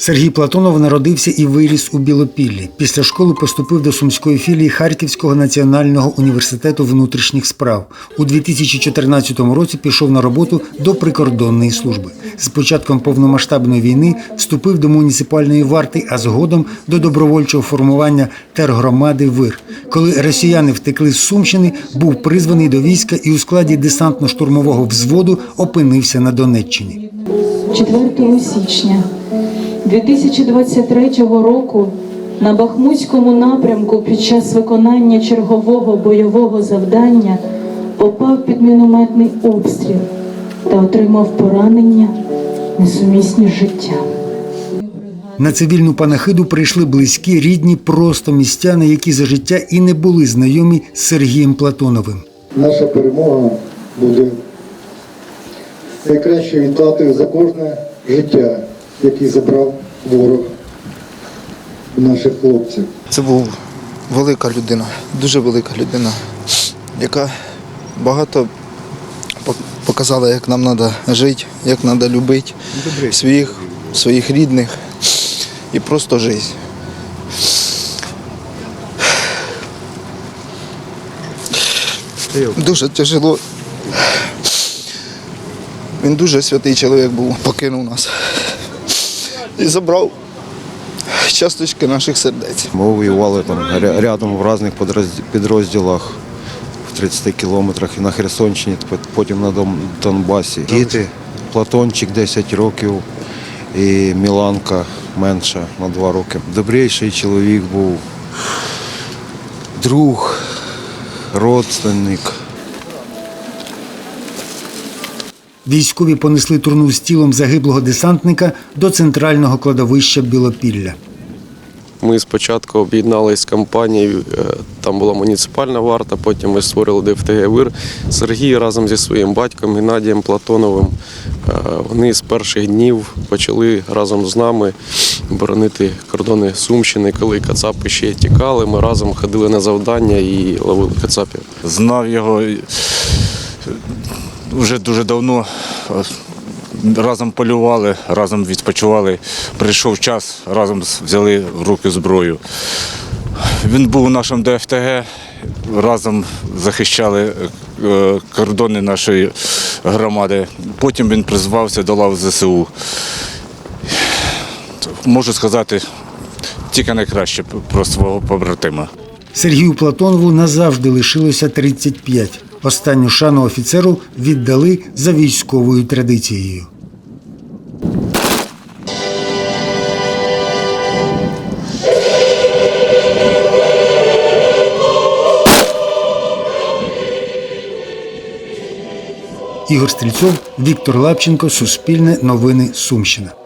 Сергій Платонов народився і виріс у Білопіллі. Після школи поступив до сумської філії Харківського національного університету внутрішніх справ. У 2014 році пішов на роботу до прикордонної служби. З початком повномасштабної війни вступив до муніципальної варти, а згодом до добровольчого формування тергромади Вир. Коли росіяни втекли з Сумщини, був призваний до війська і у складі десантно-штурмового взводу опинився на Донеччині. 4 січня 2023 року на Бахмутському напрямку під час виконання чергового бойового завдання попав під мінометний обстріл та отримав поранення несумісні з життям. На цивільну панахиду прийшли близькі, рідні, просто містяни, які за життя і не були знайомі з Сергієм Платоновим. Наша перемога буде найкращою відплатою за кожне життя, яке забрав ворог наших хлопців. Це був велика людина, дуже велика людина, яка багато показала, як нам треба жити, як треба любити своїх, своїх рідних і просто жити. Дуже тяжело. Він дуже святий чоловік був, покинув нас і забрав часточки наших сердець. Ми воювали там рядом в різних підрозділах в 30 кілометрах і на Херсонщині, потім на Донбасі. Діти, Платончик 10 років і Міланка менша на 2 роки. Добріший чоловік був, друг, родственник. Військові понесли труну з тілом загиблого десантника до центрального кладовища Білопілля. Ми спочатку об'єдналися з компанією, е, там була муніципальна варта, потім ми створили ДФТГ «Вир». Сергій разом зі своїм батьком Геннадієм Платоновим. е, Вони з перших днів почали разом з нами боронити кордони Сумщини, коли Кацапи ще тікали. Ми разом ходили на завдання і ловили Кацапів. знав його вже дуже давно. Е, Разом полювали, разом відпочивали. Прийшов час, разом взяли в руки зброю. Він був у нашому ДФТГ, разом захищали е, кордони нашої громади. Потім він призвався до лав ЗСУ. Можу сказати тільки найкраще про свого побратима. Сергію Платонову назавжди лишилося 35. Останню шану офіцеру віддали за військовою традицією. Ігор Стрільцов, Віктор Лапченко, Суспільне новини Сумщина.